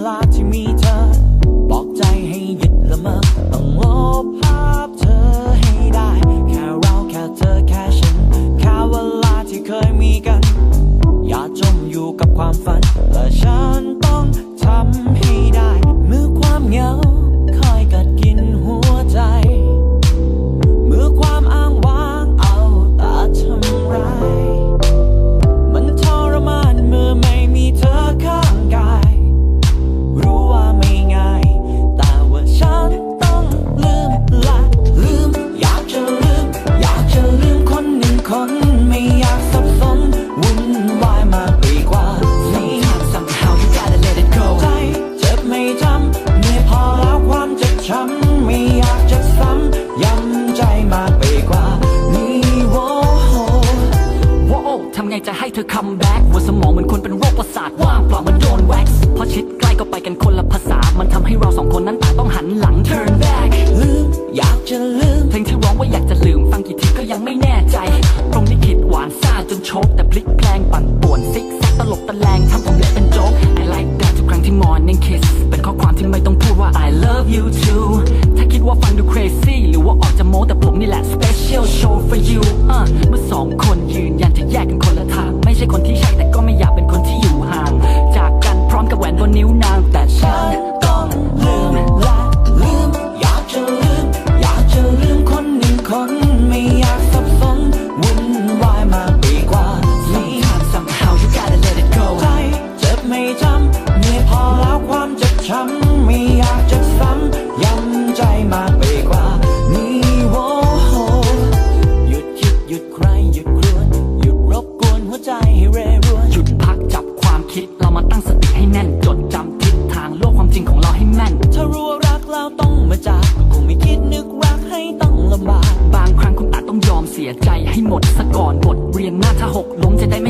lot to me. ให้เธอคัมแบ็กหัวสมองเหมือนคนเป็นโรคประสาทว่างเปล่ามันโดนแว็กซ์พอชิดใกล้ก็ไปกันคนละภาษา มันทำให้เราสองคนนั้นต่างต้องหันหลัง turn back ลืมอยากจะลืมเพลงที่ร้องว่าอยากจะลืมฟังกี่ทีก็ยังไม่แน่ใจตรงนี้คิดหวานซ่าจนชกแต่พลิกแพลงปั่นป่วนซิกแซกตลกตะแลงทำผมเล ถ้าหกล้มจะได้ไม่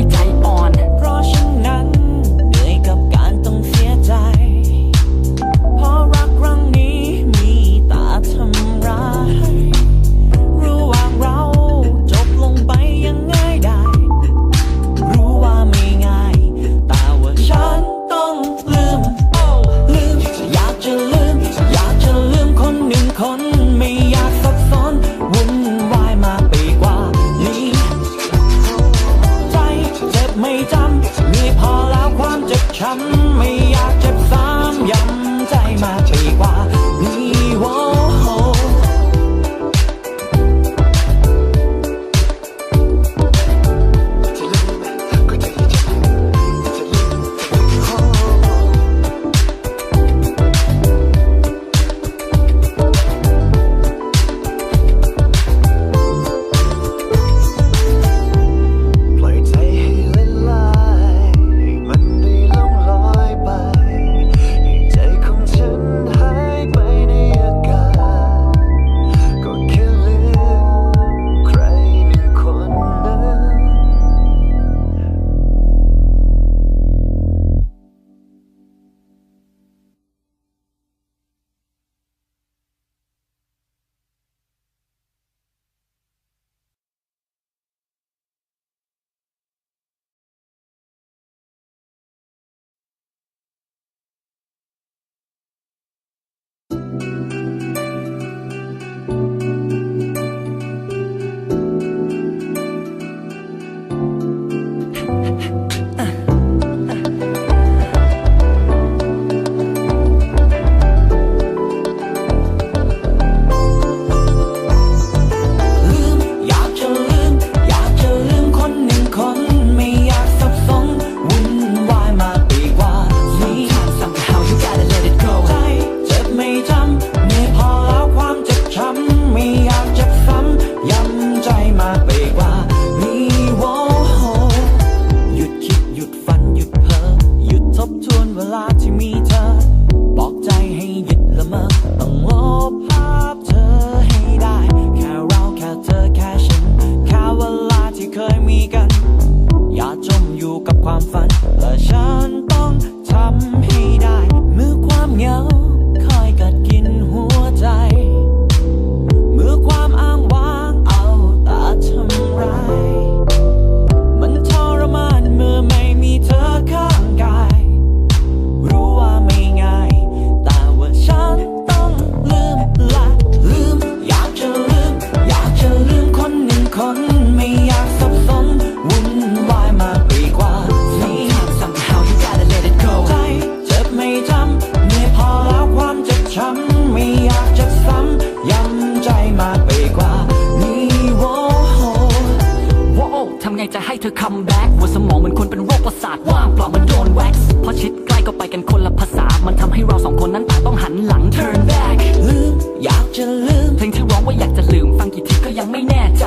ว่าอยากจะลืมฟังกี่ทีก็ยังไม่แน่ใจ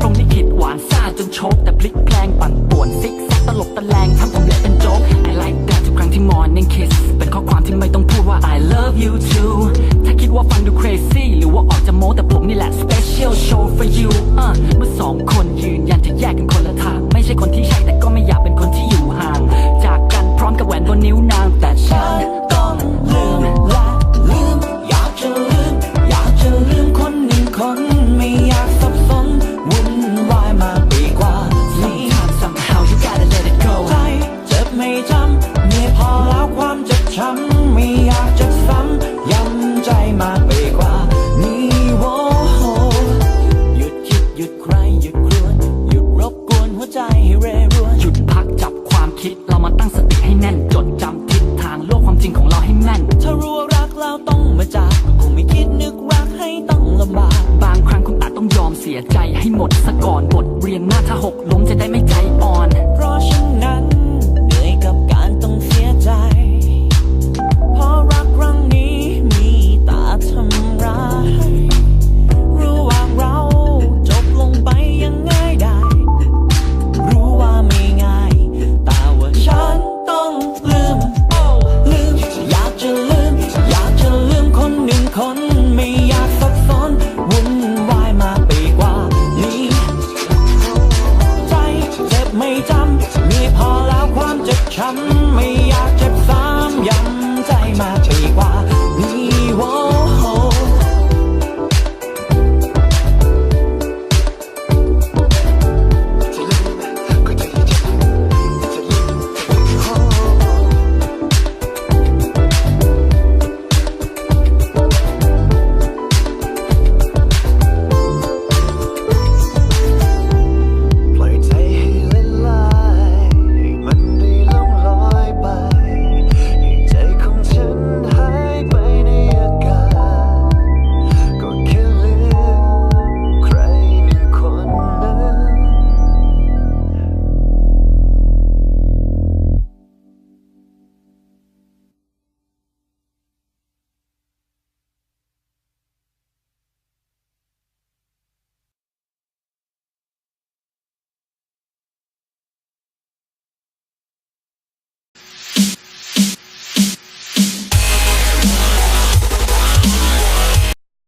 พรงนี้ขิดหวานซาจนโชกแต่พลิกแปลงปั่นป่วนซิกแซกตลบตะแลงทำผมเละเป็นโจ๊ก I like that ทุกครั้งที่ morning kiss เป็นข้อความที่ไม่ต้องพูดว่า I love you too ถ้าคิดว่าฟังดู crazy หรือว่าออกจะโม้แต่ผมนี่แหละ special show ดจำทิศทางโลกความจริงของเราให้แม่น ถ้ารู้ว่ารักเราต้องมาจากคงไม่คิดนึกรักให้ต้องลำบาก บางครั้งคุณอาจต้องยอมเสียใจให้หมดสะก่อนบทเรียนหน้าถ้าหกล้มจะได้ไม่ใจอ่อน